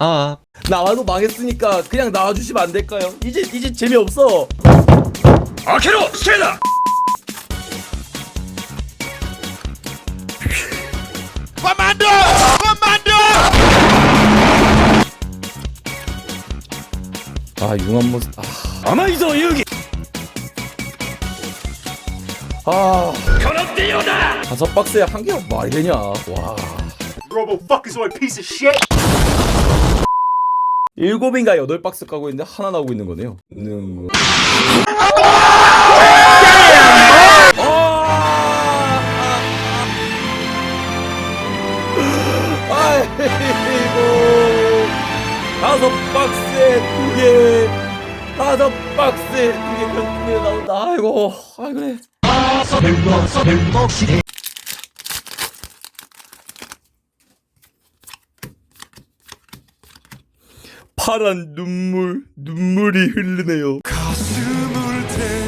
아 나와도 망했으니까 그냥 나와주시면 안 될까요? 이제 이제 재미없어. 아케로 스테다 Komando! 아 융합 모습. 아마이도 유기 아, 그런 데요다 아. 다섯 박스에 한 개가 말이 되냐? 와. Robo fuckazoid piece of shit. 일곱인가 여덟 박스 까고 있는데 하나 나오고 있는 거네요. 는 거. 아이고 다섯 박스에 두 개, 다섯 박스에 두 개, 두개 나온다. 아이고, 아 그래. 파란 눈물, 눈물이 흐르네요. 가슴을 대